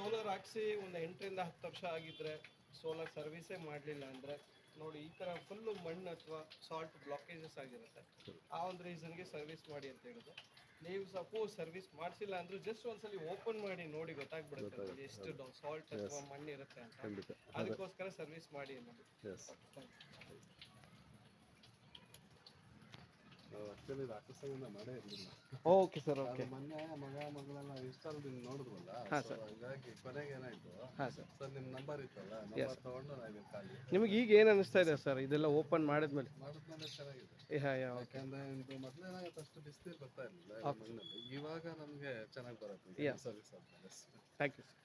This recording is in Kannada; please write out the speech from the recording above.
ಸೋಲಾರ್ ಹಾಕ್ಸಿ ಒಂದು ಎಂಟರಿಂದ ಹತ್ತು ವರ್ಷ ಆಗಿದ್ರೆ ಸೋಲಾರ್ ಸರ್ವಿಸೇ ಮಾಡಲಿಲ್ಲ ಅಂದರೆ ನೋಡಿ ಈ ಥರ ಫುಲ್ಲು ಮಣ್ಣು ಅಥವಾ ಸಾಲ್ಟ್ ಬ್ಲಾಕೇಜಸ್ ಆಗಿರುತ್ತೆ. ಆ ಒಂದು ರೀಸನ್ಗೆ ಸರ್ವಿಸ್ ಮಾಡಿ ಅಂತ ಹೇಳಿದ್ರು. ನೀವು ಸಪೋಸ್ ಸರ್ವಿಸ್ ಮಾಡಿಸಿಲ್ಲ ಅಂದ್ರೂ ಜಸ್ಟ್ ಒಂದ್ಸಲಿ ಓಪನ್ ಮಾಡಿ ನೋಡಿ ಗೊತ್ತಾಗ್ಬಿಡುತ್ತೆ ಎಷ್ಟು ಸಾಲ್ಟ್ ಅಥವಾ ಮಣ್ಣು ಇರುತ್ತೆ ಅಂತ. ಅದಕ್ಕೋಸ್ಕರ ಸರ್ವಿಸ್ ಮಾಡಿ ಅನ್ನೋದು. ಆಕ್ಚುಲಿ ರಾಕ್ಷಸಂಗನ ಮಾಡೇ ಇರಲಿಲ್ಲ. ಓಕೆ ಸರ್ ಓಕೆ ಮೊನ್ನೆ ಮಗ ಮಗಳೆಲ್ಲ ಇನ್ಸ್ಟಾಲ್ ನೋಡಿದ್ವಲ್ಲ ನೋಡಿದ್ರಲ್ಲ ಸೊ ಹಂಗಾಗಿ ಕೊನೆಗೆ ಏನಾಯ್ತು? ಹಾಂ ಸರ್ ಸರ್ ನಿಮ್ಮ ನಂಬರ್ ಇತ್ತಲ್ಲ ನಂಬರ್ ತಗೊಂಡು ನಾನು ಖಾಲಿ ನಿಮಗೆ ಈಗ ಏನು ಅನಿಸ್ತಾ ಇದೆ ಸರ್ ಇದೆಲ್ಲ ಓಪನ್ ಮಾಡಿದ್ಮೇಲೆ? ಮಾಡಿದ್ಮೇಲೆ ಚೆನ್ನಾಗಿದೆ. ಯಾ ಯಾ ಓಕೆ ಯಾಕಂದ್ರೆ ಇದು ಮೊದಲೇ ಏನಾಗುತ್ತೆ ಅಷ್ಟು ಬಿಸಿಲು ಬರ್ತಾ ಇರಲಿಲ್ಲ ಇವಾಗ ನಮಗೆ ಚೆನ್ನಾಗಿ ಬರುತ್ತೆ. ಸರ್ವಿಸ್ ಆದ್ಮೇಲೆ ಥ್ಯಾಂಕ್ ಯು ಸರ್